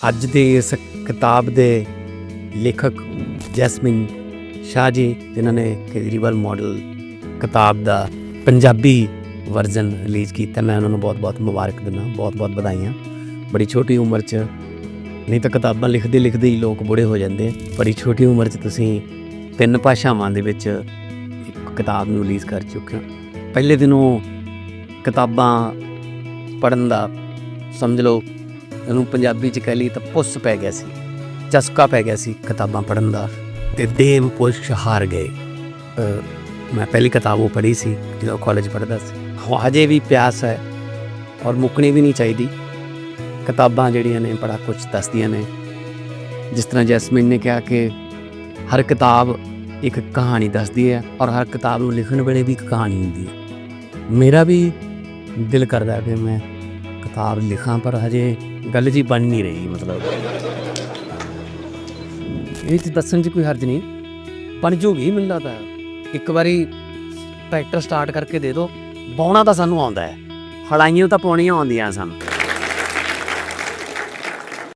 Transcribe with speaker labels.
Speaker 1: ਅੱਜ ਦੀ ਇਸ ਕਿਤਾਬ ਦੇ ਲੇਖਕ ਜੈਸਮਿਨ ਸ਼ਾਹ ਜੀ, ਜਿਨ੍ਹਾਂ ਨੇ ਕੇਜਰੀਵਾਲ ਮਾਡਲ ਕਿਤਾਬ ਦਾ ਪੰਜਾਬੀ ਵਰਜ਼ਨ ਰਿਲੀਜ਼ ਕੀਤਾ। ਮੈਂ ਉਹਨਾਂ ਨੂੰ ਬਹੁਤ-ਬਹੁਤ ਮੁਬਾਰਕ ਦਿੰਦਾ, ਬਹੁਤ-ਬਹੁਤ ਵਧਾਈਆਂ। ਬੜੀ ਛੋਟੀ ਉਮਰ 'ਚ, ਨਹੀਂ ਤਾਂ ਕਿਤਾਬਾਂ ਲਿਖਦੇ ਲਿਖਦੇ ਹੀ ਲੋਕ ਬੁੜੇ ਹੋ ਜਾਂਦੇ ਬੜੀ ਛੋਟੀ ਉਮਰ 'ਚ ਤੁਸੀਂ ਤਿੰਨ ਭਾਸ਼ਾਵਾਂ ਦੇ ਵਿੱਚ ਇੱਕ ਕਿਤਾਬ ਨੂੰ ਰਿਲੀਜ਼ ਕਰ ਚੁੱਕੇ ਹੋ। ਪਹਿਲੇ ਦਿਨੋਂ ਕਿਤਾਬਾਂ ਪੜਨ ਦਾ ਸਮਝ ਲਓ ਇਹਨੂੰ ਪੰਜਾਬੀ ਚ ਕਹਿ ਲਈ ਤਾਂ ਪੁੱਸ ਪੈ ਗਿਆ ਸੀ ਚਸਕਾ ਪੈ ਗਿਆ ਸੀ ਕਿਤਾਬਾਂ ਪੜਨ ਦਾ ਤੇ ਦੇਵ ਪੁੱਛ ਹਾਰ ਗਏ। ਮੈਂ ਪਹਿਲੀ ਕਿਤਾਬ ਉਹ ਪੜ੍ਹੀ ਸੀ ਜਦੋਂ ਕਾਲਜ ਪੜ੍ਹਦਾ ਸੀ। ਹਾਂ, ਹਜੇ ਵੀ ਪਿਆਸ ਹੈ ਔਰ ਮੁੱਕਣੀ ਵੀ ਨਹੀਂ ਚਾਹੀਦੀ। ਕਿਤਾਬਾਂ ਜਿਹੜੀਆਂ ਨੇ ਬੜਾ ਕੁਝ ਦੱਸਦੀਆਂ ਨੇ। ਜਿਸ ਤਰ੍ਹਾਂ ਜੈਸਮੀਨ ਨੇ ਕਿਹਾ ਕਿ ਹਰ ਕਿਤਾਬ ਇੱਕ ਕਹਾਣੀ ਦੱਸਦੀ ਹੈ ਔਰ ਹਰ ਕਿਤਾਬ ਨੂੰ ਲਿਖਣ ਵੇਲੇ ਵੀ ਇੱਕ ਕਹਾਣੀ ਹੁੰਦੀ ਹੈ। ਮੇਰਾ ਵੀ ਦਿਲ ਕਰਦਾ ਕਿ ਮੈਂ ਕਿਤਾਬ ਲਿਖਾਂ, ਪਰ ਹਜੇ ਗੱਲ ਜੀ ਬਣ ਨਹੀਂ ਰਹੀ, ਮਤਲਬ। ਇਹ ਚ ਦੱਸਣ 'ਚ ਕੋਈ ਹਰਜ ਨਹੀਂ। ਬਣ ਜੂਗੀ, ਮੈਨੂੰ ਲੱਗਦਾ। ਹੈ। ਇੱਕ ਵਾਰੀ ਟਰੈਕਟਰ ਸਟਾਰਟ ਕਰਕੇ ਦੇ ਦਿਓ ਬਾਉਣਾ ਤਾਂ ਸਾਨੂੰ ਆਉਂਦਾ ਹੈ। ਹੜਾਈਆਂ ਤਾਂ ਪਾਉਣੀਆਂ ਆਉਂਦੀਆਂ ਸਾਨੂੰ।